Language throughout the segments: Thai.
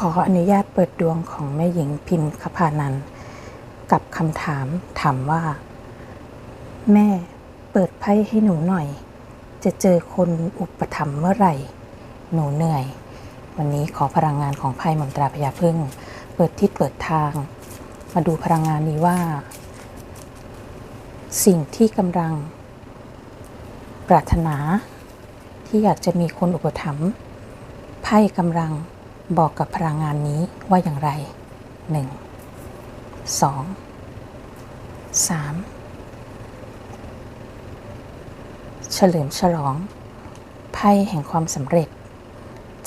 ขออนุญาตเปิดดวงของแม่หญิงพิมพ์คพานันกับคำถามถามว่า แม่เปิดไพ่ให้หนูหน่อย จะเจอคนอุปถัมภ์เมื่อไหร่ หนูเหนื่อย วันนี้ขอพลังงานของไพ่มนตราพยาพึ่ง เปิดทิศเปิดทาง มาดูพลังงานนี้ว่า สิ่งที่กำลัง ปรารถนาที่อยากจะมีคนอุปถัมภ์ไพ่กำลัง บอกกับพลังงานนี้ว่าอย่างไร 1 2 3 เฉลิมฉลอง ไพ่แห่งความสำเร็จ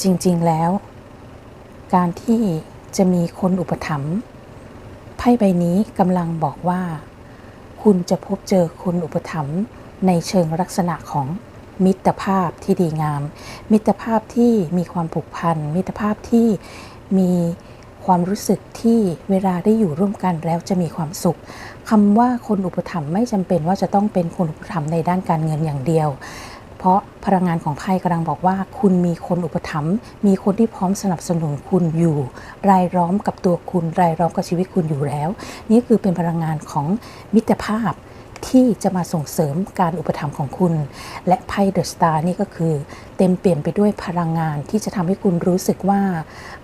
จริง ๆ แล้ว การที่จะมีคนอุปถัมภ์ไพ่ใบนี้กำลังบอกว่า คุณจะพบเจอคนอุปถัมภ์ในเชิงลักษณะของ มิตรภาพที่ดีงาม มิตรภาพที่มีความผูกพัน มิตรภาพที่มีความรู้สึกที่เวลาได้อยู่ร่วมกันแล้วจะมีความสุขคำว่าคนอุปถัมภ์ไม่จำเป็นว่าจะต้องเป็นคนอุปถัมภ์ในด้านการเงินอย่างเดียว เพราะพลังงานของไพ่กำลังบอกว่า คุณมีคนอุปถัมภ์มีคนที่พร้อมสนับสนุนคุณอยู่ รายล้อมกับตัวคุณรายล้อมกับชีวิตคุณอยู่แล้ว นี่คือเป็นพลังงานของมิตรภาพ ที่จะมาส่งเสริมการอุปถัมภ์ของคุณ และไพ่เดอะสตาร์นี่ก็คือ เต็มเปลี่ยนไปด้วยพลังงานที่จะทำให้คุณรู้สึกว่า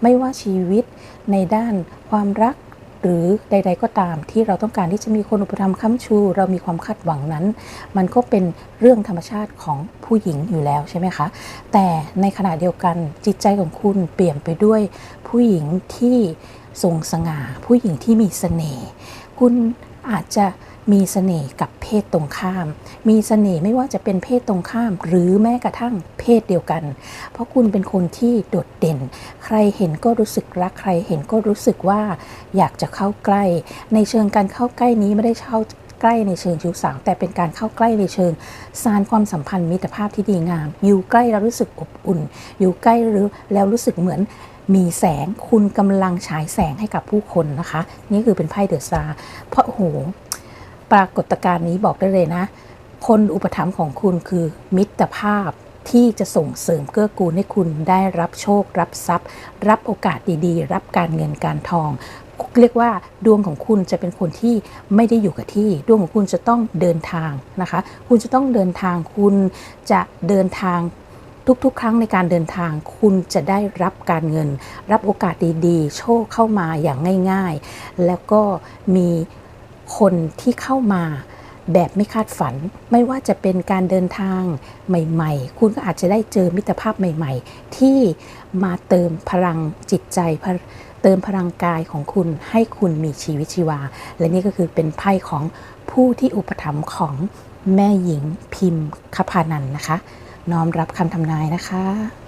ไม่ว่าชีวิตในด้านความรักหรือใด ๆ ก็ตามที่เราต้องการที่จะมีคนอุปถัมภ์ค้ำชู เรามีความคาดหวังนั้น มันก็เป็นเรื่องธรรมชาติของผู้หญิงอยู่แล้วใช่ไหมคะ แต่ในขณะเดียวกันจิตใจของคุณเปลี่ยนไปด้วยผู้หญิงที่ทรงสง่า ผู้หญิงที่มีเสน่ห์คุณอาจจะ มีเสน่ห์กับเพศตรงข้าม มีเสน่ห์ไม่ว่าจะเป็นเพศตรงข้าม หรือแม้กระทั่งเพศเดียวกัน เพราะคุณเป็นคนที่โดดเด่น ใครเห็นก็รู้สึกรัก ใครเห็นก็รู้สึกว่าอยากจะเข้าใกล้ ในเชิงการเข้าใกล้นี้ไม่ได้เข้าใกล้ในเชิงชู้สาวแต่เป็นการเข้าใกล้ในเชิงสารความสัมพันธ์มิตรภาพที่ดีงาม อยู่ใกล้แล้วรู้สึกอบอุ่น อยู่ใกล้หรือแล้วรู้สึกเหมือนมีแสงคุณกำลังฉายแสงให้กับผู้คนนะคะ นี่คือเป็นไพ่เดอะซาเพราะโห ปรากฏการณ์นี้บอกได้เลยนะ คนอุปถัมภ์ของคุณคือมิตรภาพที่จะส่งเสริมเกื้อกูลให้คุณได้รับโชครับทรัพย์ รับโอกาสดีๆ รับการเงินการทอง เรียกว่าดวงของคุณจะเป็นคนที่ไม่ได้อยู่กับที่ ดวงของคุณจะต้องเดินทางนะคะ คุณจะต้องเดินทางคุณจะเดินทางทุกๆ ครั้งในการเดินทางคุณจะได้รับการเงิน รับโอกาสดีๆ โชคเข้ามาอย่างง่าย ๆ แล้วก็มี คนที่เข้ามาแบบไม่คาดฝัน ไม่ว่าจะเป็นการเดินทางใหม่ ๆ คุณก็อาจจะได้เจอมิตรภาพใหม่ ๆ ที่มาเติมพลังจิตใจเติมพลังกายของคุณให้คุณมีชีวิตชีวา และนี่ก็คือเป็นไพ่ของผู้ที่อุปถัมภ์ของแม่หญิงพิมพ์คพานันนะคะ น้อมรับคำทำนายนะคะ